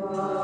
Lord.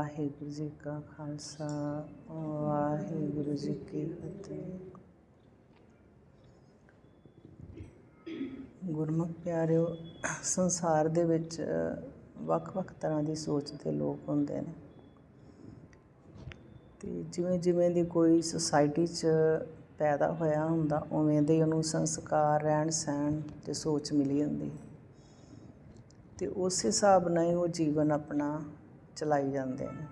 Waheguru ji ਕਾ ਖਾਲਸਾ, ਵਾਹਿਗੁਰੂ ਜੀ ਕੀ ਫਤਿਹ। ਗੁਰਮੁਖ ਪਿਆਰਿਓ, ਸੰਸਾਰ ਦੇ ਵਿੱਚ ਵੱਖ-ਵੱਖ ਤਰ੍ਹਾਂ ਦੀ ਸੋਚ ਦੇ ਲੋਕ ਹੁੰਦੇ ਨੇ। ਤੇ ਜਿਵੇਂ ਜਿਵੇਂ ਦੀ ਕੋਈ ਸੁਸਾਇਟੀ 'ਚ ਪੈਦਾ ਹੋਇਆ ਹੁੰਦਾ, ਉਵੇਂ ਦੇ ਉਹਨੂੰ ਸੰਸਕਾਰ ਰਹਿਣ ਸਹਿਣ ਤੇ ਸੋਚ ਮਿਲੀ ਹੁੰਦੀ। ਤੇ ਉਸ ਹਿਸਾਬ ਨਾਲ ਹੀ ਉਹ ਜੀਵਨ ਆਪਣਾ ਚਲਾਈ ਜਾਂਦੇ ਨੇ।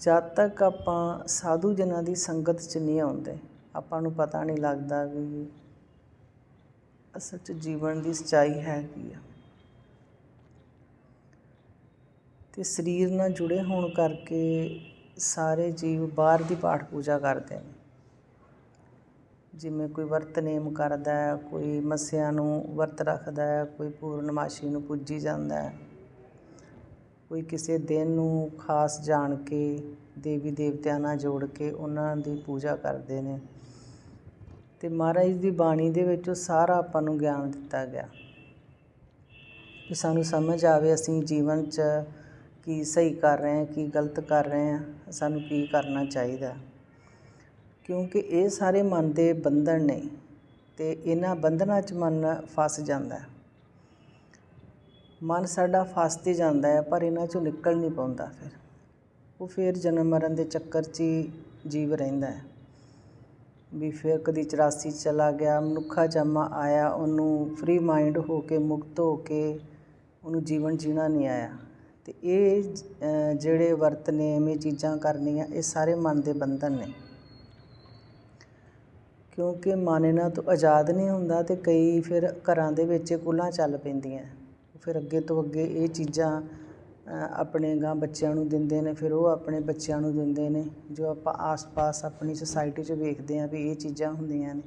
ਜਦ ਤੱਕ ਆਪਾਂ ਸਾਧੂ ਜਨਾਂ ਦੀ ਸੰਗਤ 'ਚ ਨਹੀਂ ਆਉਂਦੇ, ਆਪਾਂ ਨੂੰ ਪਤਾ ਨਹੀਂ ਲੱਗਦਾ ਵੀ ਅਸਲ 'ਚ ਜੀਵਨ ਦੀ ਸੱਚਾਈ ਹੈ ਕੀ ਆ। ਤੇ ਸਰੀਰ ਨਾਲ ਜੁੜੇ ਹੋਣ ਕਰਕੇ ਸਾਰੇ ਜੀਵ ਬਾਹਰ ਦੀ ਪਾਠ ਪੂਜਾ ਕਰਦੇ ਨੇ। ਜਿਵੇਂ ਕੋਈ ਵਰਤ ਨੇਮ ਕਰਦਾ ਹੈ ਕੋਈ ਮੱਸਿਆ ਨੂੰ ਵਰਤ ਰੱਖਦਾ ਹੈ ਕੋਈ ਪੂਰਨਮਾਸ਼ੀ ਨੂੰ ਪੂਜੀ ਜਾਂਦਾ। ਹੈ ਕੋਈ ਕਿਸੇ ਦਿਨ ਨੂੰ ਖਾਸ ਜਾਣ ਕੇ, ਦੇਵੀ ਦੇਵਤਿਆਂ ਨਾਲ ਜੋੜ ਕੇ ਉਹਨਾਂ ਦੀ ਪੂਜਾ ਕਰਦੇ ਨੇ। ਅਤੇ ਮਹਾਰਾਜ ਦੀ ਬਾਣੀ ਦੇ ਵਿੱਚ ਉਹ ਸਾਰਾ ਆਪਾਂ ਨੂੰ ਗਿਆਨ ਦਿੱਤਾ ਗਿਆ। ਕਿ ਸਾਨੂੰ ਸਮਝ ਆਵੇ ਅਸੀਂ ਜੀਵਨ 'ਚ ਕੀ ਸਹੀ ਕਰ ਰਹੇ ਹਾਂ, ਕੀ ਗਲਤ ਕਰ ਰਹੇ ਹਾਂ, ਸਾਨੂੰ ਕੀ ਕਰਨਾ ਚਾਹੀਦਾ। ਕਿਉਂਕਿ ਇਹ ਸਾਰੇ ਮਨ ਦੇ ਬੰਧਨ ਨੇ ਤੇ ਇਹਨਾਂ ਬੰਧਨਾਂ 'ਚ ਮਨ ਫਸ ਜਾਂਦਾ। ਮਨ ਸਾਡਾ ਫਸ ਤੇ ਜਾਂਦਾ ਹੈ, ਪਰ ਇਹਨਾਂ 'ਚੋਂ ਨਿਕਲ ਨਹੀਂ ਪਾਉਂਦਾ ਫਿਰ। ਉਹ ਫਿਰ ਜਨਮ ਮਰਨ ਦੇ ਚੱਕਰ 'ਚ ਹੀ ਜੀਵ ਰਹਿੰਦਾ ਹੈ। ਵੀ ਫਿਰ ਕਦੀ 84 ਚਲਾ ਗਿਆ, ਮਨੁੱਖਾ ਜਨਮ ਆਇਆ, ਉਹਨੂੰ ਫ੍ਰੀ ਮਾਈਂਡ ਹੋ ਕੇ, ਮੁਕਤ ਹੋ ਕੇ ਉਹਨੂੰ ਜੀਵਨ ਜੀਣਾ ਨਹੀਂ ਆਇਆ। ਤੇ ਇਹ ਜਿਹੜੇ ਵਰਤ ਨੇ ਐਵੇਂ ਚੀਜ਼ਾਂ ਕਰਨੀਆਂ, ਇਹ ਸਾਰੇ ਮਨ ਦੇ ਬੰਧਨ ਨੇ। ਕਿਉਂਕਿ ਮਨ ਇਹਨਾਂ ਤੋਂ ਆਜ਼ਾਦ ਨਹੀਂ ਹੁੰਦਾ ਤੇ ਕਈ ਫਿਰ ਘਰਾਂ ਦੇ ਵਿੱਚ ਕੁਲਾਂ ਚੱਲ ਪੈਂਦੀਆਂ। ਫਿਰ ਅੱਗੇ ਤੋਂ ਅੱਗੇ ਇਹ ਚੀਜ਼ਾਂ ਆਪਣੇ ਗਾਂ ਬੱਚਿਆਂ ਨੂੰ ਦਿੰਦੇ ਨੇ, ਫਿਰ ਉਹ ਆਪਣੇ ਬੱਚਿਆਂ ਨੂੰ ਦਿੰਦੇ ਨੇ, ਜੋ ਆਪਾਂ ਆਸ-ਪਾਸ ਆਪਣੀ ਸੁਸਾਇਟੀ 'ਚ ਵੇਖਦੇ ਹਾਂ ਵੀ ਇਹ ਚੀਜ਼ਾਂ ਹੁੰਦੀਆਂ ਨੇ।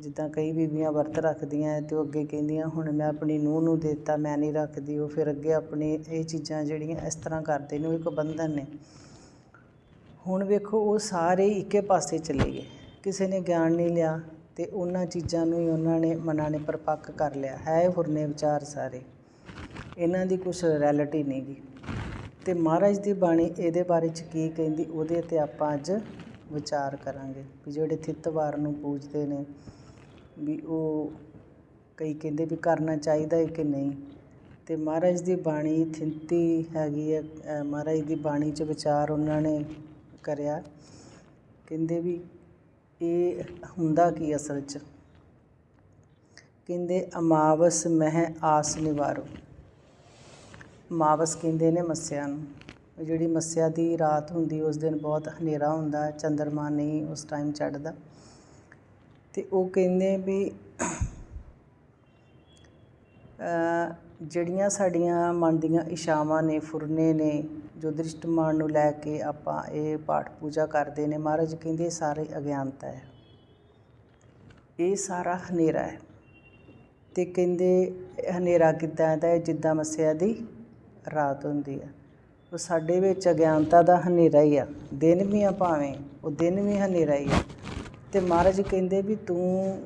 ਜਿੱਦਾਂ ਕਈ ਬੀਬੀਆਂ ਵਰਤ ਰੱਖਦੀਆਂ ਅਤੇ ਉਹ ਅੱਗੇ ਕਹਿੰਦੀਆਂ, ਹੁਣ ਮੈਂ ਆਪਣੀ ਨੂੰਹ ਨੂੰ ਦਿੱਤਾ, ਮੈਂ ਨਹੀਂ ਰੱਖਦੀ। ਉਹ ਫਿਰ ਅੱਗੇ ਆਪਣੀ ਇਹ ਚੀਜ਼ਾਂ ਜਿਹੜੀਆਂ ਇਸ ਤਰ੍ਹਾਂ ਕਰਦੇ ਨੇ, ਉਹ ਇੱਕ ਬੰਧਨ ਨੇ। ਹੁਣ ਵੇਖੋ, ਉਹ ਸਾਰੇ ਇੱਕੇ ਪਾਸੇ ਚਲੇ ਗਏ। ਕਿਸੇ ਨੇ ਗਿਆਨ ਨਹੀਂ ਲਿਆ ਤੇ ਉਹਨਾਂ ਚੀਜ਼ਾਂ ਨੂੰ ਹੀ ਉਹਨਾਂ ਨੇ ਮਨਾਂ ਨੇ ਪਰਪੱਕ ਕਰ ਲਿਆ। ਹੈ ਫੁਰਨੇ ਵਿਚਾਰ ਸਾਰੇ। ਇਹਨਾਂ ਦੀ ਕੁਝ ਰੈਲਿਟੀ ਨਹੀਂ ਗੀ। ਤੇ ਮਹਾਰਾਜ ਦੀ ਬਾਣੀ ਇਹਦੇ ਬਾਰੇ ਚ ਕੀ ਕਹਿੰਦੀ, ਉਹਦੇ ਤੇ ਆਪਾਂ ਅੱਜ ਵਿਚਾਰ ਕਰਾਂਗੇ। ਵੀ ਜਿਹੜੇ ਥਿੱਤਵਾਰ ਨੂੰ ਪੂਜਦੇ ਨੇ, ਵੀ ਉਹ ਕਈ ਕਹਿੰਦੇ ਵੀ ਕਰਨਾ ਚਾਹੀਦਾ ਹੈ ਕਿ ਨਹੀਂ। ਤੇ ਮਹਾਰਾਜ ਦੀ ਬਾਣੀ ਥਿੰਤੀ ਹੈਗੀ ਹੈ ਮਹਾਰਾਜ ਦੀ ਬਾਣੀ 'ਚ ਵਿਚਾਰ ਉਹਨਾਂ ਨੇ ਕਰਿਆ। ਕਹਿੰਦੇ ਵੀ ਇਹ ਹੁੰਦਾ ਕੀ ਅਸਲ 'ਚ? ਕਹਿੰਦੇ, ਅਮਾਵਸ ਮਹਿ ਆਸ ਨਿਵਾਰੋ। ਮਾਵਸ ਕਹਿੰਦੇ ਨੇ ਮੱਸਿਆ ਨੂੰ। ਜਿਹੜੀ ਮੱਸਿਆ ਦੀ ਰਾਤ ਹੁੰਦੀ, ਉਸ ਦਿਨ ਬਹੁਤ ਹਨੇਰਾ ਹੁੰਦਾ, ਚੰਦਰਮਾ ਨਹੀਂ ਉਸ ਟਾਈਮ ਚੜ੍ਹਦਾ। ਤੇ ਉਹ ਕਹਿੰਦੇ ਵੀ ਜਿਹੜੀਆਂ ਸਾਡੀਆਂ ਮਨ ਦੀਆਂ ਇਸ਼ਾਵਾਂ ਨੇ, ਫੁਰਨੇ ਨੇ, ਜੋ ਦ੍ਰਿਸ਼ਟਮਾਨ ਨੂੰ ਲੈ ਕੇ ਆਪਾਂ ਇਹ ਪਾਠ ਪੂਜਾ ਕਰਦੇ ਨੇ, ਮਹਾਰਾਜ ਕਹਿੰਦੇ ਸਾਰੇ ਅਗਿਆਨਤਾ ਹੈ। ਇਹ ਸਾਰਾ ਹਨੇਰਾ ਹੈ। ਤੇ ਕਹਿੰਦੇ, ਹਨੇਰਾ ਕਿੱਦਾਂ ਦਾ ਜਿੱਦਾਂ ਮੱਸਿਆ ਦੀ ਰਾਤ ਹੁੰਦੀ ਆ। ਉਹ ਸਾਡੇ ਵਿੱਚ ਅਗਿਆਨਤਾ ਦਾ ਹਨੇਰਾ ਹੀ ਆ। ਦਿਨ ਵੀ ਆ ਭਾਵੇਂ, ਉਹ ਦਿਨ ਵੀ ਹਨੇਰਾ ਹੀ ਆ। ਤੇ ਮਹਾਰਾਜ ਕਹਿੰਦੇ ਵੀ ਤੂੰ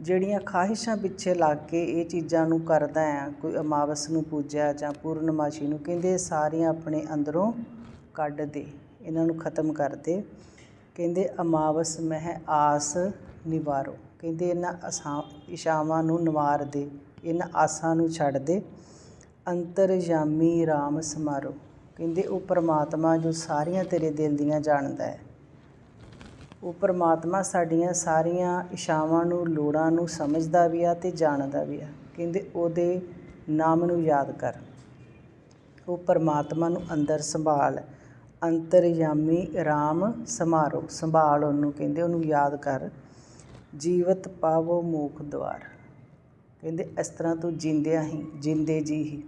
ਜਿਹੜੀਆਂ ਖਾਹਿਸ਼ਾਂ ਪਿੱਛੇ ਲੱਗ ਕੇ ਇਹ ਚੀਜ਼ਾਂ ਨੂੰ ਕਰਦਾ ਆ, ਕੋਈ ਅਮਾਵਸ ਨੂੰ ਪੂਜਿਆ ਜਾਂ ਪੂਰਨਮਾਸ਼ੀ ਨੂੰ, ਕਹਿੰਦੇ ਸਾਰੀਆਂ ਆਪਣੇ ਅੰਦਰੋਂ ਕੱਢ ਦੇ, ਇਹਨਾਂ ਨੂੰ ਖਤਮ ਕਰ ਦੇ। ਕਹਿੰਦੇ ਅਮਾਵਸ ਮਹਿ ਆਸ ਨਿਵਾਰੋ। ਕਹਿੰਦੇ ਇਹਨਾਂ ਅਸਾਂ ਇਸ਼ਾਵਾਂ ਨੂੰ ਨਿਵਾਰ ਦੇ, ਇਹਨਾਂ ਆਸਾਂ ਨੂੰ ਛੱਡ ਦੇ। ਅੰਤਰਜਾਮੀ ਰਾਮ ਸਮਾਰੋ ਕਹਿੰਦੇ, ਉਹ ਪਰਮਾਤਮਾ ਜੋ ਸਾਰੀਆਂ ਤੇਰੇ ਦਿਲ ਦੀਆਂ ਜਾਣਦਾ ਹੈ। ਉਹ ਪਰਮਾਤਮਾ ਸਾਡੀਆਂ ਸਾਰੀਆਂ ਇਸ਼ਾਵਾਂ ਨੂੰ, ਲੋੜਾਂ ਨੂੰ ਸਮਝਦਾ ਵੀ ਆ ਤੇ ਜਾਣਦਾ ਵੀ ਆ। ਕਹਿੰਦੇ, ਉਹਦੇ ਨਾਮ ਨੂੰ ਯਾਦ ਕਰ। ਉਹ ਪਰਮਾਤਮਾ ਨੂੰ ਅੰਦਰ ਸੰਭਾਲ। ਅੰਤਰਯਾਮੀ ਰਾਮ ਸਮਾਰੋ ਸੰਭਾਲ ਉਹਨੂੰ, ਕਹਿੰਦੇ, ਉਹਨੂੰ ਯਾਦ ਕਰ। ਜੀਵਤ ਪਾਵੋ ਮੋਖ ਦਵਾਰ ਕਹਿੰਦੇ, ਇਸ ਤਰ੍ਹਾਂ ਤੂੰ ਜਿੰਦਿਆਂ ਹੀ, ਜਿੰਦੇ ਜੀ ਹੀ।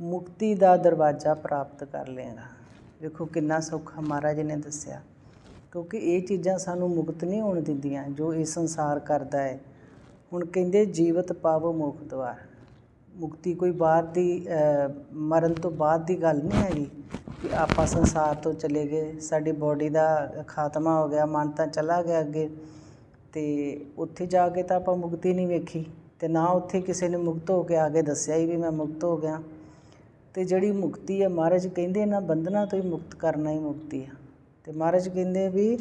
ਮੁਕਤੀ ਦਾ ਦਰਵਾਜ਼ਾ ਪ੍ਰਾਪਤ ਕਰ ਲਏਗਾ। ਵੇਖੋ ਕਿੰਨਾ ਸੌਖਾ ਮਹਾਰਾਜ ਨੇ ਦੱਸਿਆ। ਕਿਉਂਕਿ ਇਹ ਚੀਜ਼ਾਂ ਸਾਨੂੰ ਮੁਕਤ ਨਹੀਂ ਹੋਣ ਦਿੰਦੀਆਂ, ਜੋ ਇਹ ਸੰਸਾਰ ਕਰਦਾ ਹੈ। ਹੁਣ ਕਹਿੰਦੇ ਜੀਵਤ ਪਾਵੋ ਮੁਖ ਦਵਾਰ ਮੁਕਤੀ ਕੋਈ ਬਾਹਰ ਦੀ ਮਰਨ ਤੋਂ ਬਾਅਦ ਦੀ ਗੱਲ ਨਹੀਂ ਹੈਗੀ ਕਿ ਆਪਾਂ ਸੰਸਾਰ ਤੋਂ ਚਲੇ ਗਏ, ਸਾਡੀ ਬੋਡੀ ਦਾ ਖਾਤਮਾ ਹੋ ਗਿਆ, ਮਨ ਤਾਂ ਚਲਾ ਗਿਆ ਅੱਗੇ। ਤੇ ਉੱਥੇ ਜਾ ਕੇ ਤਾਂ ਆਪਾਂ ਮੁਕਤੀ ਨਹੀਂ ਵੇਖੀ। ਤੇ ਨਾ ਉੱਥੇ ਕਿਸੇ ਨੇ ਮੁਕਤ ਹੋ ਕੇ ਆ ਕੇ ਦੱਸਿਆ ਹੀ ਵੀ ਮੈਂ ਮੁਕਤ ਹੋ ਗਿਆ। ਅਤੇ ਜਿਹੜੀ ਮੁਕਤੀ ਹੈ, ਮਹਾਰਾਜ ਕਹਿੰਦੇ ਇਹਨਾਂ ਬੰਧਨਾਂ ਤੋਂ ਹੀ ਮੁਕਤ ਕਰਨਾ ਹੀ ਮੁਕਤੀ ਆ। ਅਤੇ ਮਹਾਰਾਜ ਕਹਿੰਦੇ ਵੀ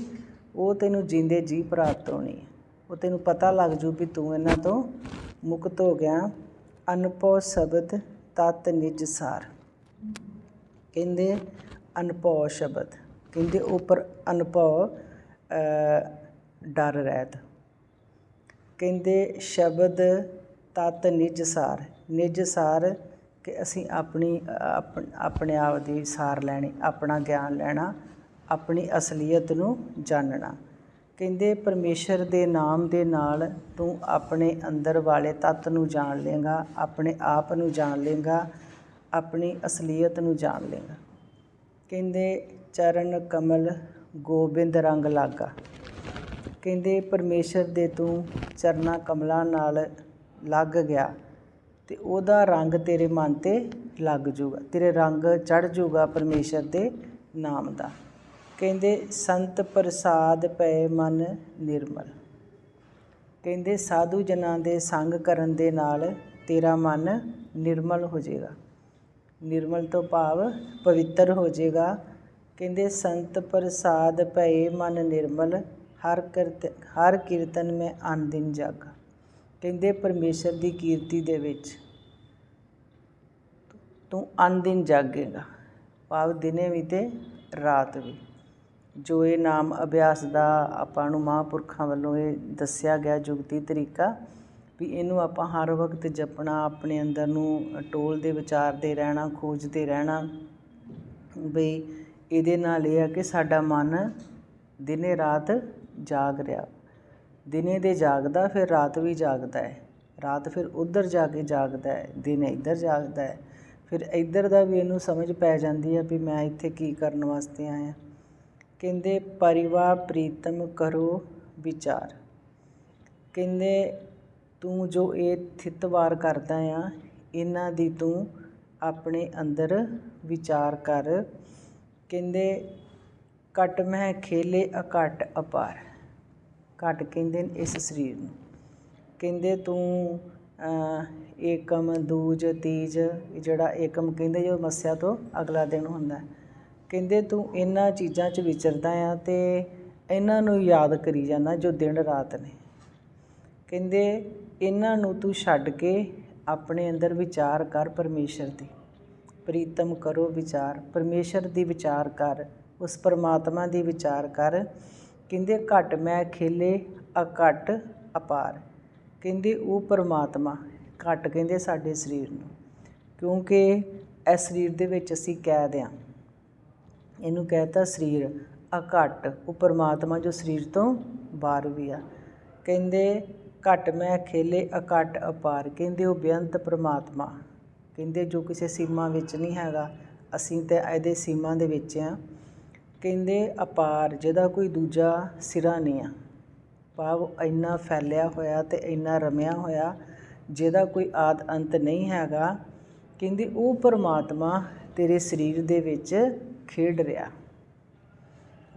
ਉਹ ਤੈਨੂੰ ਜਿੰਦੇ ਜੀ ਪ੍ਰਾਪਤ ਹੋਣੀ ਹੈ ਉਹ ਤੈਨੂੰ ਪਤਾ ਲੱਗ ਜੂ ਵੀ ਤੂੰ ਇਹਨਾਂ ਤੋਂ ਮੁਕਤ ਹੋ ਗਿਆ। ਅਨਪੋ ਸ਼ਬਦ ਤਤ ਨਿਜ ਸਾਰ। ਕਹਿੰਦੇ ਅਨਭਉ ਸ਼ਬਦ। ਕਹਿੰਦੇ ਉੱਪਰ ਅਨਭਉ ਡਰ ਰਹਿਤ। ਕਹਿੰਦੇ ਸ਼ਬਦ ਤਤ ਨਿਜ ਸਾਰ। ਨਿਜ ਸਾਰ ਕਿ ਅਸੀਂ ਆਪਣੀ, ਆਪਣੇ ਆਪ ਦੀ ਸਾਰ ਲੈਣੀ, ਆਪਣਾ ਗਿਆਨ ਲੈਣਾ, ਆਪਣੀ ਅਸਲੀਅਤ ਨੂੰ ਜਾਣਨਾ। ਕਹਿੰਦੇ, ਪਰਮੇਸ਼ਰ ਦੇ ਨਾਮ ਦੇ ਨਾਲ ਤੂੰ ਆਪਣੇ ਅੰਦਰ ਵਾਲੇ ਤੱਤ ਨੂੰ ਜਾਣ ਲੇਗਾ ਆਪਣੇ ਆਪ ਨੂੰ ਜਾਣ ਲੇਗਾ ਆਪਣੀ ਅਸਲੀਅਤ ਨੂੰ ਜਾਣ ਲੇਗਾ ਕਹਿੰਦੇ, ਚਰਨ, ਕਮਲ, ਗੋਬਿੰਦ ਰੰਗ ਲਾਗਾ। ਕਹਿੰਦੇ, ਪਰਮੇਸ਼ਰ ਦੇ ਤੂੰ ਚਰਨਾ ਕਮਲਾਂ ਨਾਲ ਲੱਗ ਗਿਆ। ਤੇ ਉਹਦਾ ਰੰਗ ਤੇਰੇ ਮਨ ਤੇ ਲੱਗ ਜੂਗਾ ਤੇਰੇ ਰੰਗ ਚੜ ਜੂਗਾ ਪਰਮੇਸ਼ਰ ਦੇ ਨਾਮ ਦਾ। ਕਹਿੰਦੇ, ਸੰਤ ਪ੍ਰਸਾਦ ਪਏ ਮਨ ਨਿਰਮਲ। ਕਹਿੰਦੇ, ਸਾਧੂ ਜਨਾਂ ਦੇ ਸੰਗ ਕਰਨ ਦੇ ਨਾਲ ਤੇਰਾ ਮਨ ਨਿਰਮਲ ਹੋ ਜਾਏਗਾ। ਨਿਰਮਲ ਤੋਂ ਭਾਵ ਪਵਿੱਤਰ ਹੋ ਜਾਏਗਾ। ਕਹਿੰਦੇ, ਸੰਤ ਪ੍ਰਸਾਦ ਭਏ ਮਨ ਨਿਰਮਲ, ਹਰ ਕਰਤ, ਹਰ ਕੀਰਤਨ ਮੈਂ ਅਨ ਦਿਨ ਜਾਗਾ। ਕਹਿੰਦੇ ਪਰਮੇਸ਼ਰ ਦੀ ਕੀਰਤੀ ਦੇ ਵਿੱਚ ਤੂੰ ਅਨਦਿਨ ਜਾਗੇਗਾ, ਭਾਵ ਦਿਨੇ ਵੀ ਤੇ ਰਾਤ ਵੀ। ਜੋ ਇਹ ਨਾਮ ਅਭਿਆਸ ਦਾ ਆਪਾਂ ਨੂੰ ਮਹਾਂਪੁਰਖਾਂ ਵੱਲੋਂ ਇਹ ਦੱਸਿਆ ਗਿਆ ਜੁਗਤੀ ਤਰੀਕਾ ਵੀ ਇਹਨੂੰ ਆਪਾਂ ਹਰ ਵਕਤ ਜਪਣਾ, ਆਪਣੇ ਅੰਦਰ ਨੂੰ ਟੋਲ ਦੇ ਵਿਚਾਰਦੇ ਰਹਿਣਾ ਖੋਜਦੇ ਰਹਿਣਾ ਵੀ ਇਹਦੇ ਨਾਲ ਇਹ ਆ ਕਿ ਸਾਡਾ ਮਨ ਦਿਨੇ ਰਾਤ ਜਾਗ ਰਿਹਾ। ਦਿਨੇ ਦੇ ਜਾਗਦਾ, ਫਿਰ ਰਾਤ ਵੀ ਜਾਗਦਾ ਹੈ। ਰਾਤ ਫਿਰ ਉਧਰ ਜਾ ਕੇ ਜਾਗਦਾ ਹੈ, ਦਿਨ ਇੱਧਰ ਜਾਗਦਾ ਹੈ। ਫਿਰ ਇੱਧਰ ਦਾ ਵੀ ਇਹਨੂੰ ਸਮਝ ਪੈ ਜਾਂਦੀ ਹੈ ਵੀ ਮੈਂ ਇੱਥੇ ਕੀ ਕਰਨ ਵਾਸਤੇ ਆਇਆ। ਕਹਿੰਦੇ, ਪਰਿਵਾ ਪ੍ਰੀਤਮ ਕਰੋ ਵਿਚਾਰ। ਕਹਿੰਦੇ, ਤੂੰ ਜੋ ਇਹ ਥਿਤਵਾਰ ਕਰਦਾ ਆ, ਇਹਨਾਂ ਦੀ ਤੂੰ ਆਪਣੇ ਅੰਦਰ ਵਿਚਾਰ ਕਰ। ਕਹਿੰਦੇ, ਘਟ ਮਹਿ ਖੇਲੇ ਅਕਟ ਅਪਾਰ। ਘੱਟ ਕਹਿੰਦੇ ਨੇ ਇਸ ਸਰੀਰ ਨੂੰ। ਕਹਿੰਦੇ ਤੂੰ ਏਕਮ, ਦੂਜ, ਤੀਜ ਜਿਹੜਾ ਏਕਮ ਕਹਿੰਦੇ ਜੋ ਮੱਸਿਆ ਤੋਂ ਅਗਲਾ ਦਿਨ ਹੁੰਦਾ ਕਹਿੰਦੇ ਤੂੰ ਇਹਨਾਂ ਚੀਜ਼ਾਂ 'ਚ ਵਿਚਰਦਾ ਆ ਤੇ ਇਹਨਾਂ ਨੂੰ ਯਾਦ ਕਰੀ ਜਾਂਦਾ ਜੋ ਦਿਨ ਰਾਤ ਨੇ। ਕਹਿੰਦੇ ਇਹਨਾਂ ਨੂੰ ਤੂੰ ਛੱਡ ਕੇ ਆਪਣੇ ਅੰਦਰ ਵਿਚਾਰ ਕਰ ਪਰਮੇਸ਼ਰ ਦੀ। ਪ੍ਰੀਤਮ ਕਰੋ ਵਿਚਾਰ, ਪਰਮੇਸ਼ਰ ਦੀ ਵਿਚਾਰ ਕਰ, ਉਸ ਪਰਮਾਤਮਾ ਦੀ ਵਿਚਾਰ ਕਰ। ਕਹਿੰਦੇ ਘਟ ਮੈਂ ਖੇਲੇ ਅਕਟ ਅਪਾਰ। ਕਹਿੰਦੇ ਉਹ ਪਰਮਾਤਮਾ, ਘਟ ਕਹਿੰਦੇ ਸਾਡੇ ਸਰੀਰ ਨੂੰ। ਕਿਉਂਕਿ ਇਸ ਸਰੀਰ ਦੇ ਵਿੱਚ ਅਸੀਂ ਕੈਦ ਆ। ਇਹਨੂੰ ਕਹਿਤਾ ਸਰੀਰ ਅਕਟ ਉਹ ਪਰਮਾਤਮਾ ਜੋ ਸਰੀਰ ਤੋਂ ਬਾਹਰ ਵੀ ਆ। ਕਹਿੰਦੇ ਘਟ ਮੈਂ ਖੇਲੇ ਅਕਟ ਅਪਾਰ। ਕਹਿੰਦੇ ਉਹ ਬੇਅੰਤ ਪਰਮਾਤਮਾ। ਕਹਿੰਦੇ ਜੋ ਕਿਸੇ ਸੀਮਾ ਵਿੱਚ ਨਹੀਂ ਹੈਗਾ, ਅਸੀਂ ਤੇ ਇਹਦੇ ਸੀਮਾ ਦੇ ਵਿੱਚ ਆ। ਕਹਿੰਦੇ ਅਪਾਰ, ਜਿਹਦਾ ਕੋਈ ਦੂਜਾ ਸਿਰਾ ਨਹੀਂ ਆ। ਭਾਵ ਇੰਨਾ ਫੈਲਿਆ ਹੋਇਆ ਤੇ ਇੰਨਾ ਰਮਿਆ ਹੋਇਆ, ਜਿਹਦਾ ਕੋਈ ਆਦ ਅੰਤ ਨਹੀਂ ਹੈਗਾ, ਕਹਿੰਦੀ ਉਹ ਪਰਮਾਤਮਾ ਤੇਰੇ ਸਰੀਰ ਦੇ ਵਿੱਚ ਖੇਡ ਰਿਹਾ।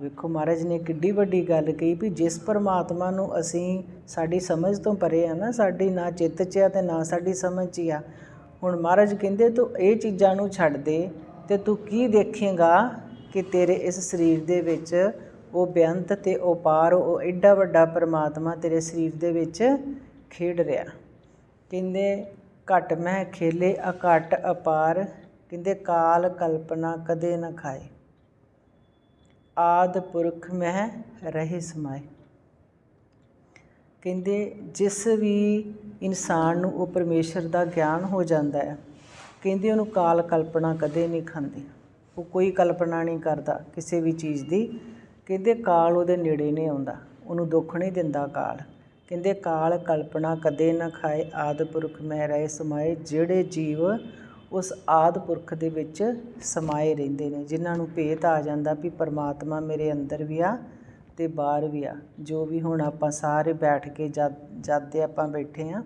ਵੇਖੋ ਮਹਾਰਾਜ ਨੇ ਕਿੱਡੀ ਵੱਡੀ ਗੱਲ ਕਹੀ ਵੀ ਜਿਸ ਪਰਮਾਤਮਾ ਨੂੰ ਅਸੀਂ ਸਾਡੀ ਸਮਝ ਤੋਂ ਪਰੇ ਆ ਨਾ, ਸਾਡੀ ਨਾ ਚਿੱਤ 'ਚ ਆ ਤੇ ਨਾ ਸਾਡੀ ਸਮਝ 'ਚ ਆ। ਹੁਣ ਮਹਾਰਾਜ ਕਹਿੰਦੇ ਤੂੰ ਇਹ ਚੀਜ਼ਾਂ ਨੂੰ ਛੱਡ ਦੇ ਤੇ ਤੂੰ ਕੀ ਦੇਖੇਗਾ? ਕਿ ਤੇਰੇ ਇਸ ਸਰੀਰ ਦੇ ਵਿੱਚ ਉਹ ਬੇਅੰਤ ਤੇ ਉਹ ਉਹ ਐਡਾ ਵੱਡਾ ਪਰਮਾਤਮਾ ਤੇਰੇ ਸਰੀਰ ਦੇ ਵਿੱਚ ਖੇਡ ਰਿਹਾ। ਕਹਿੰਦੇ, ਘਟ ਮਹਿ ਖੇਲੇ ਅਕਟ ਅਪਾਰ। ਕਹਿੰਦੇ, ਕਾਲ ਕਲਪਨਾ ਕਦੇ ਨਾ ਖਾਏ। ਆਦ ਪੁਰਖ ਮਹਿ ਰਹੇ ਸਮਾਏ। ਕਹਿੰਦੇ, ਜਿਸ ਵੀ ਇਨਸਾਨ ਨੂੰ ਉਹ ਪਰਮੇਸ਼ਰ ਦਾ ਗਿਆਨ ਹੋ ਜਾਂਦਾ ਹੈ, ਕਹਿੰਦੇ ਉਹਨੂੰ ਕਾਲ ਕਲਪਨਾ ਕਦੇ ਨਹੀਂ ਖਾਂਦੀ। ਉਹ ਕੋਈ ਕਲਪਨਾ ਨਹੀਂ ਕਰਦਾ ਕਿਸੇ ਵੀ ਚੀਜ਼ ਦੀ। ਕਹਿੰਦੇ ਕਾਲ ਉਹਦੇ ਨੇੜੇ ਨਹੀਂ ਆਉਂਦਾ। ਉਹਨੂੰ ਦੁੱਖ ਨਹੀਂ ਦਿੰਦਾ ਕਾਲ। ਕਹਿੰਦੇ ਕਾਲ ਕਲਪਨਾ ਕਦੇ ਨਾ ਖਾਏ। ਆਦਿ ਪੁਰਖ ਮੈਂ ਰਹੇ ਸਮਾਏ। ਜਿਹੜੇ ਜੀਵ ਉਸ ਆਦ ਪੁਰਖ ਦੇ ਵਿੱਚ ਸਮਾਏ ਰਹਿੰਦੇ ਨੇ, ਜਿਨ੍ਹਾਂ ਨੂੰ ਭੇਤ ਆ ਜਾਂਦਾ ਵੀ ਪਰਮਾਤਮਾ ਮੇਰੇ ਅੰਦਰ ਵੀ ਆ ਤੇ ਬਾਹਰ ਵੀ ਆ। ਜੋ ਵੀ ਹੁਣ ਆਪਾਂ ਸਾਰੇ ਬੈਠ ਕੇ ਜਦ ਜਦ ਦੇ ਆਪਾਂ ਬੈਠੇ ਆ,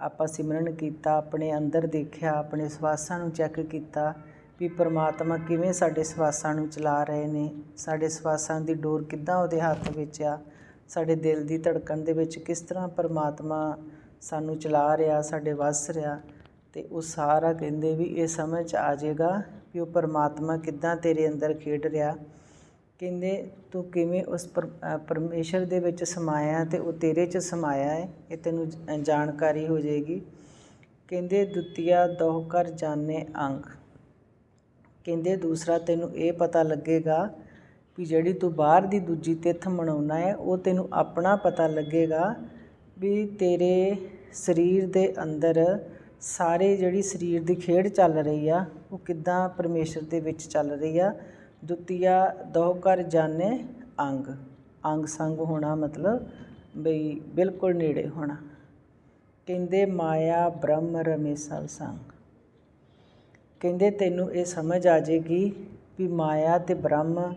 ਆਪਾਂ ਸਿਮਰਨ ਕੀਤਾ, ਆਪਣੇ ਅੰਦਰ ਦੇਖਿਆ, ਆਪਣੇ ਸਵਾਸਾਂ ਨੂੰ ਚੈੱਕ ਕੀਤਾ ਵੀ ਪਰਮਾਤਮਾ ਕਿਵੇਂ ਸਾਡੇ ਸਵਾਸਾਂ ਨੂੰ ਚਲਾ ਰਹੇ ਨੇ, ਸਾਡੇ ਸਵਾਸਾਂ ਦੀ ਡੋਰ ਕਿੱਦਾਂ ਉਹਦੇ ਹੱਥ ਵਿੱਚ ਆ, ਸਾਡੇ ਦਿਲ ਦੀ ਧੜਕਣ ਦੇ ਵਿੱਚ ਕਿਸ ਤਰ੍ਹਾਂ ਪਰਮਾਤਮਾ ਸਾਨੂੰ ਚਲਾ ਰਿਹਾ, ਸਾਡੇ ਵੱਸ ਰਿਹਾ, ਤੇ ਉਹ ਸਾਰਾ ਕਹਿੰਦੇ ਵੀ ਇਹ ਸਮਝ 'ਚ ਆ ਜਾਏਗਾ ਵੀ ਉਹ ਪਰਮਾਤਮਾ ਕਿੱਦਾਂ ਤੇਰੇ ਅੰਦਰ ਖੇਡ ਰਿਹਾ। ਕਹਿੰਦੇ ਤੂੰ ਕਿਵੇਂ ਉਸ ਪਰ- ਪਰਮੇਸ਼ਰ ਦੇ ਵਿੱਚ ਸਮਾਇਆ ਤੇ ਉਹ ਤੇਰੇ 'ਚ ਸਮਾਇਆ ਹੈ ਇਹ ਤੈਨੂੰ ਜਾਣਕਾਰੀ ਹੋ ਜਾਏਗੀ। ਕਹਿੰਦੇ ਦੁਤੀਆ ਦੋਹ ਕਰ ਜਾਣੇ ਅੰਗ। ਕਹਿੰਦੇ ਦੂਸਰਾ ਤੈਨੂੰ ਇਹ ਪਤਾ ਲੱਗੇਗਾ ਵੀ ਜਿਹੜੀ ਤੂੰ ਬਾਹਰ ਦੀ ਦੂਜੀ ਤਿੱਥ ਮਨਾਉਣਾ ਹੈ, ਉਹ ਤੈਨੂੰ ਆਪਣਾ ਪਤਾ ਲੱਗੇਗਾ ਵੀ ਤੇਰੇ ਸਰੀਰ ਦੇ ਅੰਦਰ ਸਾਰੇ ਜਿਹੜੀ ਸਰੀਰ ਦੀ ਖੇਡ ਚੱਲ ਰਹੀ ਆ, ਉਹ ਕਿੱਦਾਂ ਪਰਮੇਸ਼ਰ ਦੇ ਵਿੱਚ ਚੱਲ ਰਹੀ ਆ। ਦੁਤੀਆ ਦੋਹ ਕਰ ਜਾਣੇ ਅੰਗ। ਅੰਗ ਸੰਗ ਹੋਣਾ ਮਤਲਬ ਬਈ ਬਿਲਕੁਲ ਨੇੜੇ ਹੋਣਾ। ਕਹਿੰਦੇ ਮਾਇਆ ਬ੍ਰਹਮ ਰਮੇ ਸਭ ਸੰਗ। ਕਹਿੰਦੇ ਤੈਨੂੰ ਇਹ ਸਮਝ ਆ ਜਾਏਗੀ ਵੀ ਮਾਇਆ ਤੇ ਬ੍ਰਹਮ,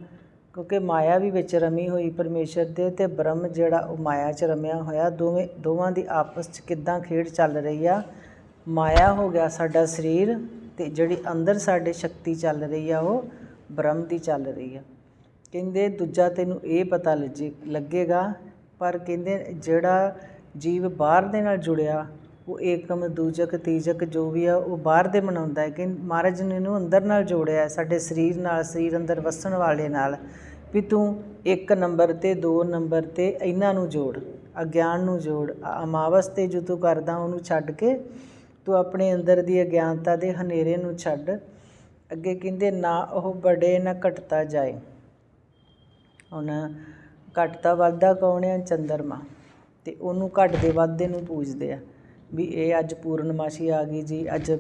ਕਿਉਂਕਿ ਮਾਇਆ ਵੀ ਵਿੱਚ ਰਮੀ ਹੋਈ ਪਰਮੇਸ਼ਰ ਦੇ ਤੇ ਬ੍ਰਹਮ ਜਿਹੜਾ ਉਹ ਮਾਇਆ 'ਚ ਰਮਿਆ ਹੋਇਆ, ਦੋਵੇਂ, ਦੋਵਾਂ ਦੀ ਆਪਸ 'ਚ ਕਿੱਦਾਂ ਖੇਡ ਚੱਲ ਰਹੀ ਆ? ਮਾਇਆ ਹੋ ਗਿਆ ਸਾਡਾ ਸਰੀਰ ਤੇ ਜਿਹੜੀ ਅੰਦਰ ਸਾਡੇ ਸ਼ਕਤੀ ਚੱਲ ਰਹੀ ਆ ਉਹ ਬ੍ਰਹਮ ਦੀ ਚੱਲ ਰਹੀ ਆ। ਕਹਿੰਦੇ ਦੂਜਾ ਤੈਨੂੰ ਇਹ ਪਤਾ ਲੱਜੇ, ਲੱਗੇਗਾ, ਪਰ ਕਹਿੰਦੇ ਜਿਹੜਾ ਜੀਵ ਬਾਹਰ ਦੇ ਨਾਲ ਜੁੜਿਆ ਉਹ ਏਕਮ ਦੂਜਕ ਤੀਜਕ ਜੋ ਵੀ ਆ, ਉਹ ਬਾਹਰ ਦੇ ਮਨਾਉਂਦਾ ਹੈ ਕਿ ਮਹਾਰਾਜ ਨੇ ਇਹਨੂੰ ਅੰਦਰ ਨਾਲ ਜੋੜਿਆ, ਸਾਡੇ ਸਰੀਰ ਨਾਲ, ਸਰੀਰ ਅੰਦਰ ਵਸਣ ਵਾਲੇ ਨਾਲ ਵੀ ਤੂੰ ਇੱਕ ਨੰਬਰ ਤੇ, ਦੋ ਨੰਬਰ ਤੇ ਇਹਨਾਂ ਨੂੰ ਜੋੜ, ਅਗਿਆਨ ਨੂੰ ਜੋੜ ਅਮਾਵਸ ਤੇ ਜੋ ਤੂੰ ਕਰਦਾ ਉਹਨੂੰ ਛੱਡ ਕੇ ਤੂੰ ਆਪਣੇ ਅੰਦਰ ਦੀ ਅਗਿਆਨਤਾ ਦੇ ਹਨੇਰੇ ਨੂੰ ਛੱਡ, ਅੱਗੇ ਕਹਿੰਦੇ ਨਾ ਉਹ ਬੜੇ, ਨਾ ਘਟਦਾ ਜਾਏ। ਹੁਣ ਘਟਦਾ ਵੱਧਦਾ ਕੌਣ ਹੈ ਚੰਦਰਮਾ। ਤੇ ਉਹਨੂੰ ਘਟਦੇ ਵੱਧਦੇ ਨੂੰ ਪੂਜਦੇ ਆ। ਵੀ ਇਹ ਅੱਜ ਪੂਰਨਮਾਸ਼ੀ ਆ ਗਈ ਜੀ, ਅੱਜ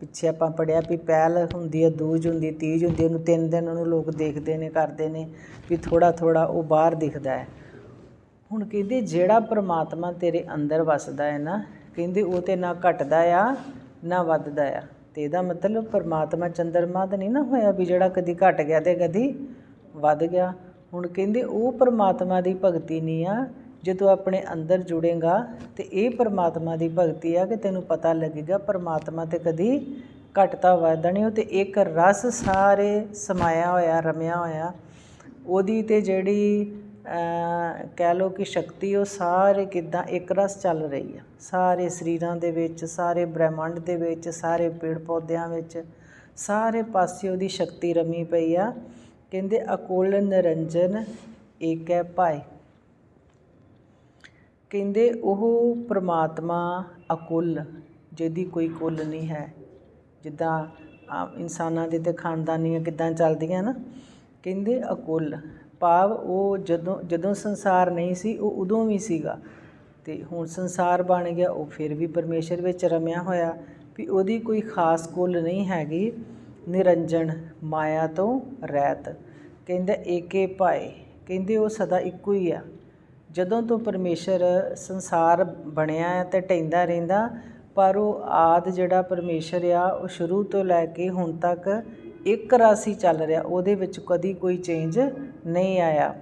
ਪਿੱਛੇ ਆਪਾਂ ਪੜਿਆ ਵੀ ਪਹਿਲ ਹੁੰਦੀ ਹੈ ਦੂਜ ਹੁੰਦੀ, ਤੀਜ ਹੁੰਦੀ ਉਹਨੂੰ ਤਿੰਨ ਦਿਨ ਉਹਨੂੰ ਲੋਕ ਦੇਖਦੇ ਨੇ, ਕਰਦੇ ਨੇ, ਵੀ ਥੋੜਾ ਥੋੜਾ ਉਹ ਬਾਹਰ ਦਿਖਦਾ ਹੈ। ਹੁਣ ਕਹਿੰਦੇ ਜਿਹੜਾ ਪ੍ਰਮਾਤਮਾ ਤੇਰੇ ਅੰਦਰ ਵਸਦਾ ਹੈ ਨਾ, ਕਹਿੰਦੇ ਉਹ ਤੇ ਨਾ ਘਟਦਾ ਆ, ਨਾ ਵੱਧਦਾ ਆ। ਤੇ ਇਹਦਾ ਮਤਲਬ ਪਰਮਾਤਮਾ ਚੰਦਰਮਾ ਤਾਂ ਨਹੀਂ ਨਾ ਹੋਇਆ ਵੀ ਜਿਹੜਾ ਕਦੀ ਘਟ ਗਿਆ ਤੇ ਕਦੀ ਵੱਧ ਗਿਆ। ਹੁਣ ਕਹਿੰਦੇ ਉਹ ਪਰਮਾਤਮਾ ਦੀ ਭਗਤੀ ਨਹੀਂ ਆ ਜੇ ਤੂੰ ਆਪਣੇ ਅੰਦਰ ਜੁੜੇਗਾ ਤੇ ਇਹ ਪਰਮਾਤਮਾ ਦੀ ਭਗਤੀ ਆ ਕਿ ਤੈਨੂੰ ਪਤਾ ਲੱਗੇਗਾ, ਪਰਮਾਤਮਾ ਤੇ ਕਦੀ ਘਟਤਾ ਵੱਧਦਾ ਨਹੀਂ। ਉਹ ਤੇ ਇੱਕ ਰਸ ਸਾਰੇ ਸਮਾਇਆ ਹੋਇਆ, ਰਮਿਆ ਹੋਇਆ। ਉਹਦੀ ਤੇ ਜਿਹੜੀ ਕਹਿ ਲਓ ਕਿ ਸ਼ਕਤੀ, ਉਹ ਸਾਰੇ ਕਿੱਦਾਂ ਇੱਕ ਰਸ ਚੱਲ ਰਹੀ ਆ। ਸਾਰੇ ਸਰੀਰਾਂ ਦੇ ਵਿੱਚ, ਸਾਰੇ ਬ੍ਰਹਿਮੰਡ ਦੇ ਵਿੱਚ, ਸਾਰੇ ਪੇੜ ਪੌਦਿਆਂ ਵਿੱਚ, ਸਾਰੇ ਪਾਸੇ ਉਹਦੀ ਸ਼ਕਤੀ ਰਮੀ ਪਈ ਆ। ਕਹਿੰਦੇ ਅਕੋਲ ਨਿਰੰਜਨ ਏਕ ਹੈ ਭਾਈ ਕਹਿੰਦੇ ਉਹ ਪਰਮਾਤਮਾ ਅਕੁੱਲ, ਜਿਹਦੀ ਕੋਈ ਕੁੱਲ ਨਹੀਂ ਹੈ। ਜਿੱਦਾਂ ਆਮ ਇਨਸਾਨਾਂ ਦੇ ਤਾਂ ਖਾਨਦਾਨੀਆਂ ਕਿੱਦਾਂ ਚੱਲਦੀਆਂ ਨਾ, ਕਹਿੰਦੇ ਅਕੁੱਲ। ਭਾਵ ਉਹ ਜਦੋਂ ਜਦੋਂ ਸੰਸਾਰ ਨਹੀਂ ਸੀ, ਉਹ ਉਦੋਂ ਵੀ ਸੀਗਾ। ਤੇ ਹੁਣ ਸੰਸਾਰ ਬਣ ਗਿਆ, ਉਹ ਫਿਰ ਵੀ ਪਰਮੇਸ਼ਰ ਵਿੱਚ ਰਮਿਆ ਹੋਇਆ। ਵੀ ਉਹਦੀ ਕੋਈ ਖਾਸ ਕੁੱਲ ਨਹੀਂ ਹੈਗੀ ਨਿਰੰਜਨ ਮਾਇਆ ਤੋਂ ਰਹਿਤ। ਕਹਿੰਦਾ ਏਕੇ ਭਾਏ, ਕਹਿੰਦੇ ਉਹ ਸਦਾ ਇੱਕੋ ਹੀ ਆ। ਜਦੋਂ ਤੋਂ ਪਰਮੇਸ਼ਰ ਸੰਸਾਰ ਬਣਿਆ ਹੈ ਤੇ ਢਹਿੰਦਾ ਰਹਿੰਦਾ, ਪਰ ਉਹ ਆਦ ਜਿਹੜਾ ਪਰਮੇਸ਼ਰ ਆ, ਉਹ ਸ਼ੁਰੂ ਤੋਂ ਲੈ ਕੇ ਹੁਣ ਤੱਕ ਇੱਕ ਰਾਸੀ ਚੱਲ ਰਿਹਾ, ਉਹਦੇ ਵਿੱਚ ਕਦੀ ਕੋਈ ਚੇਂਜ ਨਹੀਂ ਆਇਆ।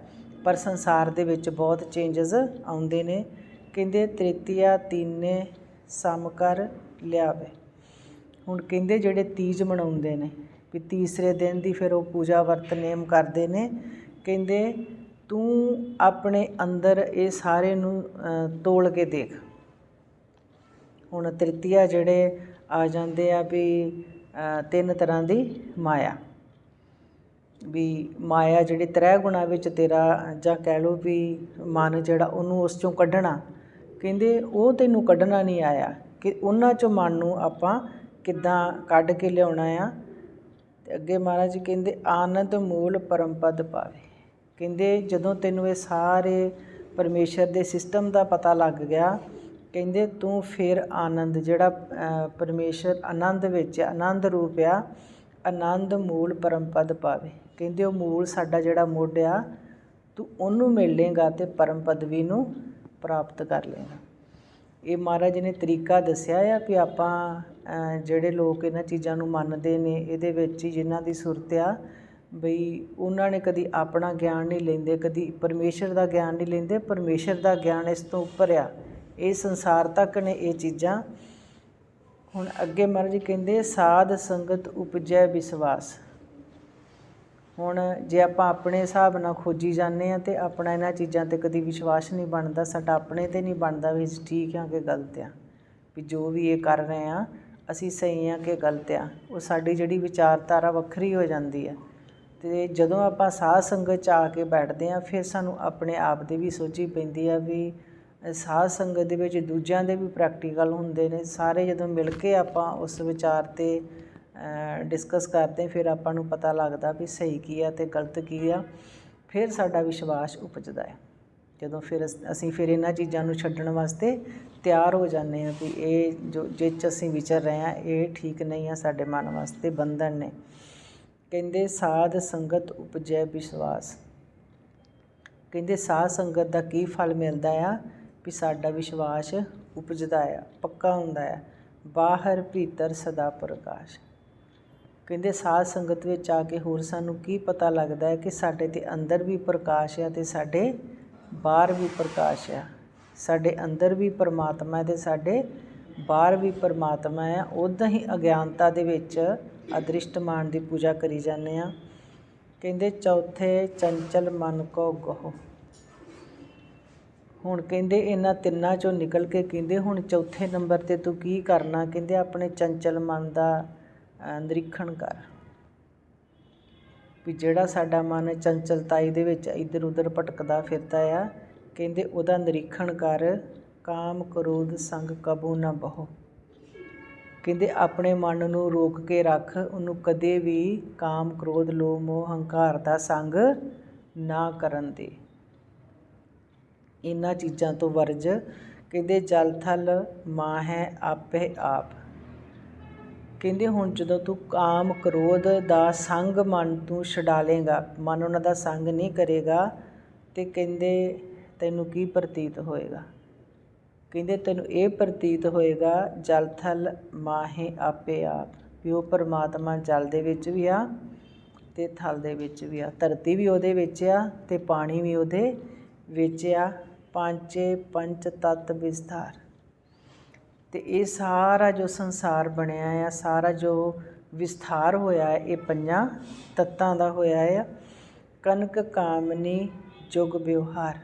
ਪਰ ਸੰਸਾਰ ਦੇ ਵਿੱਚ ਬਹੁਤ ਚੇਂਜਸ ਆਉਂਦੇ ਨੇ। ਕਹਿੰਦੇ ਤ੍ਰਿਤੀਆ ਤੀਨੇ ਸਮ ਕਰ ਲਿਆਵੇ। ਹੁਣ ਕਹਿੰਦੇ ਜਿਹੜੇ ਤੀਜ ਮਨਾਉਂਦੇ ਨੇ, ਵੀ ਤੀਸਰੇ ਦਿਨ ਦੀ ਫਿਰ ਉਹ ਪੂਜਾ ਵਰਤ ਨੇਮ ਕਰਦੇ ਨੇ। ਕਹਿੰਦੇ ਤੂੰ ਆਪਣੇ ਅੰਦਰ ਇਹ ਸਾਰੇ ਨੂੰ ਤੋਲ ਕੇ ਦੇਖ। ਹੁਣ ਤ੍ਰਿਤੀਆ ਜਿਹੜੇ ਆ ਜਾਂਦੇ ਆ ਵੀ ਤਿੰਨ ਤਰ੍ਹਾਂ ਦੀ ਮਾਇਆ। ਵੀ ਮਾਇਆ ਜਿਹੜੀ ਤ੍ਰੈ ਗੁਣਾ ਵਿੱਚ ਤੇਰਾ, ਜਾਂ ਕਹਿ ਲਓ ਵੀ ਮਨ ਜਿਹੜਾ ਉਹਨੂੰ ਉਸ ਚੋਂ ਕੱਢਣਾ, ਕਹਿੰਦੇ ਉਹ ਤੈਨੂੰ ਕੱਢਣਾ ਨਹੀਂ ਆਇਆ ਕਿ ਉਹਨਾਂ ਚੋਂ ਮਨ ਨੂੰ ਆਪਾਂ ਕਿੱਦਾਂ ਕੱਢ ਕੇ ਲਿਆਉਣਾ ਆ। ਤੇ ਅੱਗੇ ਮਹਾਰਾਜ ਕਹਿੰਦੇ, ਆਨੰਦ ਮੂਲ ਪਰਮਪਦ ਪਾਵੇ। ਕਹਿੰਦੇ ਜਦੋਂ ਤੈਨੂੰ ਇਹ ਸਾਰੇ ਪਰਮੇਸ਼ਰ ਦੇ ਸਿਸਟਮ ਦਾ ਪਤਾ ਲੱਗ ਗਿਆ ਕਹਿੰਦੇ ਤੂੰ ਫਿਰ ਆਨੰਦ ਜਿਹੜਾ ਅ, ਪਰਮੇਸ਼ਰ ਆਨੰਦ ਵਿੱਚ ਆਨੰਦ ਰੂਪ ਆ ਆਨੰਦ ਮੂਲ ਪਰਮਪਦ ਪਾਵੇ। ਕਹਿੰਦੇ ਉਹ ਮੂਲ ਸਾਡਾ ਜਿਹੜਾ ਮੁੱਢ ਆ ਤੂੰ ਉਹਨੂੰ ਮਿਲ ਲੇਗਾ ਤੇ ਪਰਮ ਪਦਵੀ ਨੂੰ ਪ੍ਰਾਪਤ ਕਰ ਲੇਗਾ ਇਹ ਮਹਾਰਾਜ ਨੇ ਤਰੀਕਾ ਦੱਸਿਆ ਆ ਵੀ ਆਪਾਂ ਜਿਹੜੇ ਲੋਕ ਇਹਨਾਂ ਚੀਜ਼ਾਂ ਨੂੰ ਮੰਨਦੇ ਨੇ ਇਹਦੇ ਵਿੱਚ ਹੀ ਜਿਨ੍ਹਾਂ ਦੀ ਸੁਰਤ ਆ ਬਈ ਉਹਨਾਂ ਨੇ ਕਦੀ ਆਪਣਾ ਗਿਆਨ ਨਹੀਂ ਲੈਂਦੇ, ਕਦੀ ਪਰਮੇਸ਼ਰ ਦਾ ਗਿਆਨ ਨਹੀਂ ਲੈਂਦੇ, ਪਰਮੇਸ਼ਰ ਦਾ ਗਿਆਨ ਇਸ ਤੋਂ ਉੱਪਰ ਆ। ਇਹ ਸੰਸਾਰ ਤੱਕ ਨੇ ਇਹ ਚੀਜ਼ਾਂ। ਹੁਣ ਅੱਗੇ ਮਹਾਰਾਜ ਜੀ ਕਹਿੰਦੇ, ਸਾਧ ਸੰਗਤ ਉਪਜੈ ਵਿਸ਼ਵਾਸ। ਹੁਣ ਜੇ ਆਪਾਂ ਆਪਣੇ ਹਿਸਾਬ ਨਾਲ ਖੋਜੀ ਜਾਂਦੇ ਆ ਤੇ ਆਪਣਾ ਇਹਨਾਂ ਚੀਜ਼ਾਂ ਤੇ ਕਦੀ ਵਿਸ਼ਵਾਸ ਨਹੀਂ ਬਣਦਾ, ਸਾਡਾ ਆਪਣੇ ਤੇ ਨਹੀਂ ਬਣਦਾ ਵੀ ਅਸੀਂ ਠੀਕ ਆ ਕਿ ਗਲਤ ਆ ਵੀ ਜੋ ਵੀ ਇਹ ਕਰ ਰਹੇ ਆ ਅਸੀਂ ਸਹੀ ਆ ਕਿ ਗਲਤ ਆ ਉਹ ਸਾਡੀ ਜਿਹੜੀ ਵਿਚਾਰਧਾਰਾ ਵੱਖਰੀ ਹੋ ਜਾਂਦੀ ਹੈ। ਅਤੇ ਜਦੋਂ ਆਪਾਂ ਸਾਧ ਸੰਗਤ 'ਚ ਆ ਕੇ ਬੈਠਦੇ ਹਾਂ, ਫਿਰ ਸਾਨੂੰ ਆਪਣੇ ਆਪ ਦੀ ਵੀ ਸੋਝੀ ਪੈਂਦੀ ਆ ਵੀ ਸਾਧ ਸੰਗਤ ਦੇ ਵਿੱਚ ਦੂਜਿਆਂ ਦੇ ਵੀ ਪ੍ਰੈਕਟੀਕਲ ਹੁੰਦੇ ਨੇ। ਸਾਰੇ ਜਦੋਂ ਮਿਲ ਕੇ ਆਪਾਂ ਉਸ ਵਿਚਾਰ 'ਤੇ ਡਿਸਕਸ ਕਰਦੇ ਫਿਰ ਆਪਾਂ ਨੂੰ ਪਤਾ ਲੱਗਦਾ ਵੀ ਸਹੀ ਕੀ ਆ ਅਤੇ ਗਲਤ ਕੀ ਆ। ਫਿਰ ਸਾਡਾ ਵਿਸ਼ਵਾਸ ਉਪਜਦਾ ਹੈ। ਜਦੋਂ ਫਿਰ ਅਸੀਂ ਫਿਰ ਇਹਨਾਂ ਚੀਜ਼ਾਂ ਨੂੰ ਛੱਡਣ ਵਾਸਤੇ ਤਿਆਰ ਹੋ ਜਾਂਦੇ ਹਾਂ ਵੀ ਇਹ ਜੋ, ਜਿਹ 'ਚ ਅਸੀਂ ਵਿਚਰ ਰਹੇ ਹਾਂ, ਇਹ ਠੀਕ ਨਹੀਂ ਆ, ਸਾਡੇ ਮਨ ਵਾਸਤੇ ਬੰਧਨ ਨੇ। ਕਹਿੰਦੇ, ਸਾਧ ਸੰਗਤ ਉਪਜੈ ਵਿਸ਼ਵਾਸ। ਕਹਿੰਦੇ, ਸਾਧ ਸੰਗਤ ਦਾ ਕੀ ਫਲ ਮਿਲਦਾ ਆ? ਵੀ ਸਾਡਾ ਵਿਸ਼ਵਾਸ ਉਪਜਦਾ ਆ, ਪੱਕਾ ਹੁੰਦਾ ਆ। ਬਾਹਰ ਭੀਤਰ ਸਦਾ ਪ੍ਰਕਾਸ਼। ਕਹਿੰਦੇ, ਸਾਧ ਸੰਗਤ ਵਿੱਚ ਆ ਕੇ ਹੋਰ ਸਾਨੂੰ ਕੀ ਪਤਾ ਲੱਗਦਾ ਹੈ ਕਿ ਸਾਡੇ ਤੇ ਅੰਦਰ ਵੀ ਪ੍ਰਕਾਸ਼ ਆ ਤੇ ਸਾਡੇ ਬਾਹਰ ਵੀ ਪ੍ਰਕਾਸ਼ ਆ? ਸਾਡੇ ਅੰਦਰ ਵੀ ਪਰਮਾਤਮਾ ਹੈ ਤੇ ਸਾਡੇ ਬਾਹਰ ਵੀ ਪਰਮਾਤਮਾ ਆ ਉਦਾਂ ਹੀ ਅਗਿਆਨਤਾ ਦੇ ਵਿੱਚ ਅਦ੍ਰਿਸ਼ਟਮਾਨ ਦੀ ਪੂਜਾ ਕਰੀ ਜਾਂਦੇ ਆ ਕਹਿੰਦੇ ਚੌਥੇ ਚੰਚਲ ਮਨ ਕੋ ਗੋ ਹੁਣ ਕਹਿੰਦੇ ਇਹਨਾਂ ਤਿੰਨਾਂ ਚੋਂ ਨਿਕਲ ਕੇ ਕਹਿੰਦੇ ਹੁਣ ਚੌਥੇ ਨੰਬਰ ਤੇ ਤੂੰ ਕੀ ਕਰਨਾ? ਕਹਿੰਦੇ ਆਪਣੇ ਚੰਚਲ ਮਨ ਦਾ ਨਿਰੀਖਣ ਕਰ। ਵੀ ਜਿਹੜਾ ਸਾਡਾ ਮਨ ਚੰਚਲਤਾਈ ਦੇ ਵਿੱਚ ਇੱਧਰ ਉੱਧਰ ਭਟਕਦਾ ਫਿਰਦਾ ਆ, ਕਹਿੰਦੇ ਉਹਦਾ ਨਿਰੀਖਣ ਕਰ। ਕਾਮ ਕ੍ਰੋਧ ਸੰਗ ਕਬੂ ਨਾ ਬਹੋ। ਕਹਿੰਦੇ ਆਪਣੇ ਮਨ ਨੂੰ ਰੋਕ ਕੇ ਰੱਖ, ਉਹਨੂੰ ਕਦੇ ਵੀ ਕਾਮ, ਕ੍ਰੋਧ, ਲੋਭ, ਮੋਹ, ਹੰਕਾਰ ਦਾ ਸੰਗ ਨਾ ਕਰਨ ਦੇ। ਇਹਨਾਂ ਚੀਜ਼ਾਂ ਤੋਂ ਵਰਜ ਕਹਿੰਦੇ ਜਲ ਥਲ ਮਾਂ ਹੈ ਆਪੇ ਆਪ। ਕਹਿੰਦੇ ਹੁਣ ਜਦੋਂ ਤੂੰ ਕਾਮ, ਕ੍ਰੋਧ ਦਾ ਸੰਗ ਮਨ ਤੂੰ ਛਡਾ ਲੇਗਾ ਮਨ ਉਹਨਾਂ ਦਾ ਸੰਗ ਨਹੀਂ ਕਰੇਗਾ ਤੇ ਕਹਿੰਦੇ ਤੈਨੂੰ ਕੀ ਪ੍ਰਤੀਤ ਹੋਏਗਾ? ਕਹਿੰਦੇ, ਤੈਨੂੰ ਇਹ ਪ੍ਰਤੀਤ ਹੋਏਗਾ, ਜਲ ਥਲ ਮਾਹੇ ਆਪੇ ਆਪ। ਵੀ ਉਹ ਪਰਮਾਤਮਾ ਜਲ ਦੇ ਵਿੱਚ ਵੀ ਆ ਤੇ ਥਲ ਦੇ ਵਿੱਚ ਵੀ ਆ। ਧਰਤੀ ਵੀ ਉਹਦੇ ਵਿੱਚ ਆ ਤੇ ਪਾਣੀ ਵੀ ਉਹਦੇ ਵਿੱਚ ਆ। ਪੰਚੇ ਪੰਚ ਤਤ ਵਿਸਥਾਰ। ਤੇ ਇਹ ਸਾਰਾ ਜੋ ਸੰਸਾਰ ਬਣਿਆ ਆ, ਸਾਰਾ ਜੋ ਵਿਸਥਾਰ ਹੋਇਆ ਹੈ, ਇਹ ਪੰਜਾਂ ਤੱਤਾਂ ਦਾ ਹੋਇਆ ਆ। ਕਨਕ ਕਾਮਨੀ ਜੁਗ ਵਿਵਹਾਰ।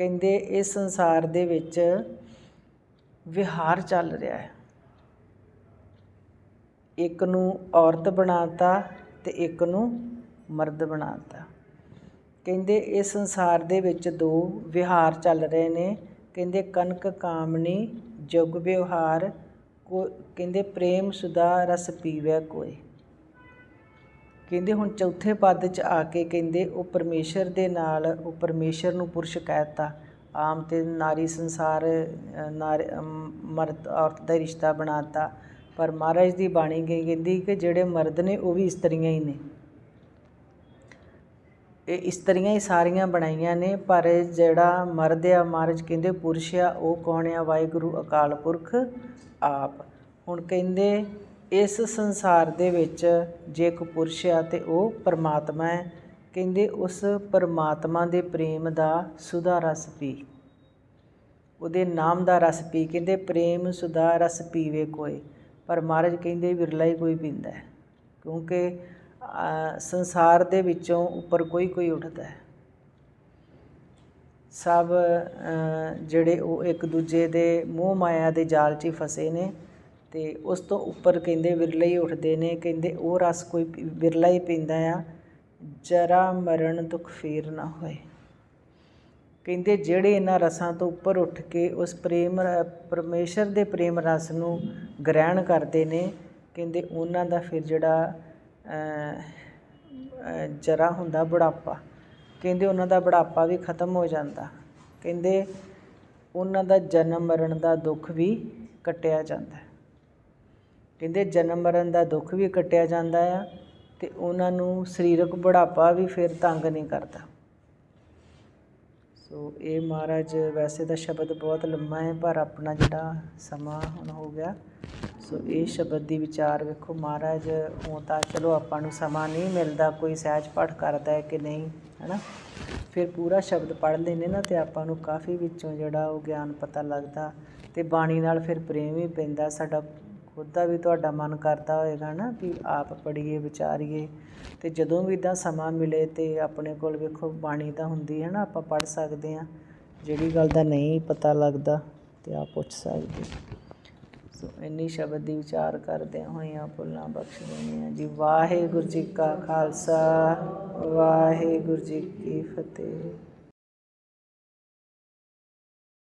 ਕਹਿੰਦੇ ਇਸ ਸੰਸਾਰ ਦੇ ਵਿੱਚ ਵਿਹਾਰ ਚੱਲ ਰਿਹਾ ਹੈ। ਇੱਕ ਨੂੰ ਔਰਤ ਬਣਾਤਾ ਤੇ ਇੱਕ ਨੂੰ ਮਰਦ ਬਣਾਤਾ। ਕਹਿੰਦੇ ਇਸ ਸੰਸਾਰ ਦੇ ਵਿੱਚ ਦੋ ਵਿਹਾਰ ਚੱਲ ਰਹੇ ਨੇ। ਕਹਿੰਦੇ ਕਨਕ ਕਾਮਣੀ, ਜੁਗ ਵਿਵਹਾਰ, ਕੋ, ਕਹਿੰਦੇ ਪ੍ਰੇਮ ਸੁਦਾ ਰਸ ਪੀਵੇ ਕੋਈ। ਕਹਿੰਦੇ ਹੁਣ ਚੌਥੇ ਪਦ 'ਚ ਆ ਕੇ ਕਹਿੰਦੇ ਉਹ ਪਰਮੇਸ਼ਰ ਦੇ ਨਾਲ ਉਹ ਪਰਮੇਸ਼ਰ ਨੂੰ ਪੁਰਸ਼ ਕਹਿਤਾ ਆਮ ਤੇ ਨਾਰੀ ਸੰਸਾਰ ਅ, ਨਾਰ ਮਰਦ ਔਰਤ ਦਾ ਰਿਸ਼ਤਾ ਬਣਾਤਾ। ਪਰ ਮਹਾਰਾਜ ਦੀ ਬਾਣੀ ਕਹਿੰਦੀ ਕਿ ਜਿਹੜੇ ਮਰਦ ਨੇ ਉਹ ਵੀ ਇਸਤਰੀਆਂ ਹੀ ਨੇ। ਇਹ ਇਸਤਰੀਆਂ ਹੀ ਸਾਰੀਆਂ ਬਣਾਈਆਂ ਨੇ ਪਰ ਜਿਹੜਾ ਮਰਦ ਆ ਮਹਾਰਾਜ ਕਹਿੰਦੇ ਪੁਰਸ਼ ਆ ਉਹ ਕੌਣ ਆ? ਵਾਹਿਗੁਰੂ ਅਕਾਲ ਪੁਰਖ ਆਪ। ਹੁਣ ਕਹਿੰਦੇ ਇਸ ਸੰਸਾਰ ਦੇ ਵਿੱਚ ਜੇ ਇੱਕ ਪੁਰਸ਼ ਆ ਤੇ ਉਹ ਪਰਮਾਤਮਾ ਹੈ, ਕਹਿੰਦੇ ਉਸ ਪਰਮਾਤਮਾ ਦੇ ਪ੍ਰੇਮ ਦਾ ਸੁਧਾ ਰਸ ਪੀ। ਉਹਦੇ ਨਾਮ ਦਾ ਰਸ ਪੀ, ਕਹਿੰਦੇ ਪ੍ਰੇਮ ਸੁਧਾ ਰਸ ਪੀਵੇ ਕੋਈ, ਪਰ ਮਹਾਰਾਜ ਕਹਿੰਦੇ ਵਿਰਲਾ ਹੀ ਕੋਈ ਪੀਂਦਾ ਹੈ, ਕਿਉਂਕਿ ਸੰਸਾਰ ਦੇ ਵਿੱਚੋਂ ਉੱਪਰ ਕੋਈ ਕੋਈ ਉੱਠਦਾ ਹੈ। ਸਭ ਜਿਹੜੇ ਉਹ ਇੱਕ ਦੂਜੇ ਦੇ ਮੋਹ ਮਾਇਆ ਦੇ ਜਾਲ 'ਚ ਹੀ ਫਸੇ ਨੇ ਅਤੇ ਉਸ ਤੋਂ ਉੱਪਰ ਕਹਿੰਦੇ ਵਿਰਲੇ ਹੀ ਉੱਠਦੇ ਨੇ, ਕਹਿੰਦੇ ਉਹ ਰਸ ਕੋਈ ਵਿਰਲਾ ਹੀ ਪੀਂਦਾ ਆ, ਜਰਾ ਮਰਨ ਦੁੱਖ ਫੇਰ ਨਾ ਹੋਏ। ਕਹਿੰਦੇ ਜਿਹੜੇ ਇਹਨਾਂ ਰਸਾਂ ਤੋਂ ਉੱਪਰ ਉੱਠ ਕੇ ਉਸ ਪ੍ਰੇਮ ਰ- ਪਰਮੇਸ਼ਰ ਦੇ ਪ੍ਰੇਮ ਰਸ ਨੂੰ ਗ੍ਰਹਿਣ ਕਰਦੇ ਨੇ, ਕਹਿੰਦੇ ਉਹਨਾਂ ਦਾ ਫਿਰ ਜਿਹੜਾ ਜਰਾ ਹੁੰਦਾ ਬੁਢਾਪਾ, ਕਹਿੰਦੇ ਉਹਨਾਂ ਦਾ ਬੁਢਾਪਾ ਵੀ ਖਤਮ ਹੋ ਜਾਂਦਾ। ਕਹਿੰਦੇ ਉਹਨਾਂ ਦਾ ਜਨਮ ਮਰਨ ਦਾ ਦੁੱਖ ਵੀ ਕੱਟਿਆ ਜਾਂਦਾ। ਕਹਿੰਦੇ ਜਨਮ ਮਰਨ ਦਾ ਦੁੱਖ ਵੀ ਕੱਟਿਆ ਜਾਂਦਾ ਆ ਤੇ ਉਹਨਾਂ ਨੂੰ ਸਰੀਰਕ ਬੁਢਾਪਾ ਵੀ ਫਿਰ ਤੰਗ ਨਹੀਂ ਕਰਦਾ। ਸੋ ਇਹ ਮਹਾਰਾਜ ਵੈਸੇ ਤਾਂ ਸ਼ਬਦ ਬਹੁਤ ਲੰਮਾ ਹੈ, ਪਰ ਆਪਣਾ ਜਿਹੜਾ ਸਮਾਂ ਹੁਣ ਹੋ ਗਿਆ, ਸੋ ਇਹ ਸ਼ਬਦ ਦੀ ਵਿਚਾਰ ਵੇਖੋ ਮਹਾਰਾਜ, ਉਹ ਤਾਂ ਚਲੋ ਆਪਾਂ ਨੂੰ ਸਮਾਂ ਨਹੀਂ ਮਿਲਦਾ, ਕੋਈ ਸਹਿਜ ਪਾਠ ਕਰਦਾ ਹੈ ਕਿ ਨਹੀਂ, ਹੈਨਾ? ਫਿਰ ਪੂਰਾ ਸ਼ਬਦ ਪੜ੍ਹ ਲੈਂਦੇ ਨਾ ਤੇ ਆਪਾਂ ਨੂੰ ਕਾਫੀ ਵਿੱਚੋਂ ਜਿਹੜਾ ਉਹ ਗਿਆਨ ਪਤਾ ਲੱਗਦਾ ਤੇ ਬਾਣੀ ਨਾਲ ਫਿਰ ਪ੍ਰੇਮ ਵੀ ਪੈਂਦਾ, ਸਾਡਾ ਖੁਦ ਦਾ ਵੀ ਤੁਹਾਡਾ ਮਨ ਕਰਦਾ ਹੋਏਗਾ ਨਾ ਵੀ ਆਪ ਪੜ੍ਹੀਏ, ਵਿਚਾਰੀਏ। ਤੇ ਜਦੋਂ ਵੀ ਇਦਾਂ ਸਮਾਂ ਮਿਲੇ ਤੇ ਆਪਣੇ ਕੋਲ ਵੇਖੋ ਬਾਣੀ ਤਾਂ ਹੁੰਦੀ ਹੈ ਨਾ, ਆਪਾਂ ਪੜ੍ਹ ਸਕਦੇ ਹਾਂ। ਜਿਹੜੀ ਗੱਲ ਦਾ ਨਹੀਂ ਪਤਾ ਲੱਗਦਾ ਤੇ ਆਪ ਪੁੱਛ ਸਕਦੇ ਸੋ ਇੰਨੀ ਸ਼ਬਦ ਦੀ ਵਿਚਾਰ ਕਰਦਿਆਂ ਹੋਇਆਂ ਭੁੱਲਾਂ ਬਖਸ਼ ਦੇਣੀਆਂ ਜੀ। ਵਾਹਿਗੁਰੂ ਜੀ ਕਾ ਖਾਲਸਾ, ਵਾਹਿਗੁਰੂ ਜੀ ਕੀ ਫਤਿਹ।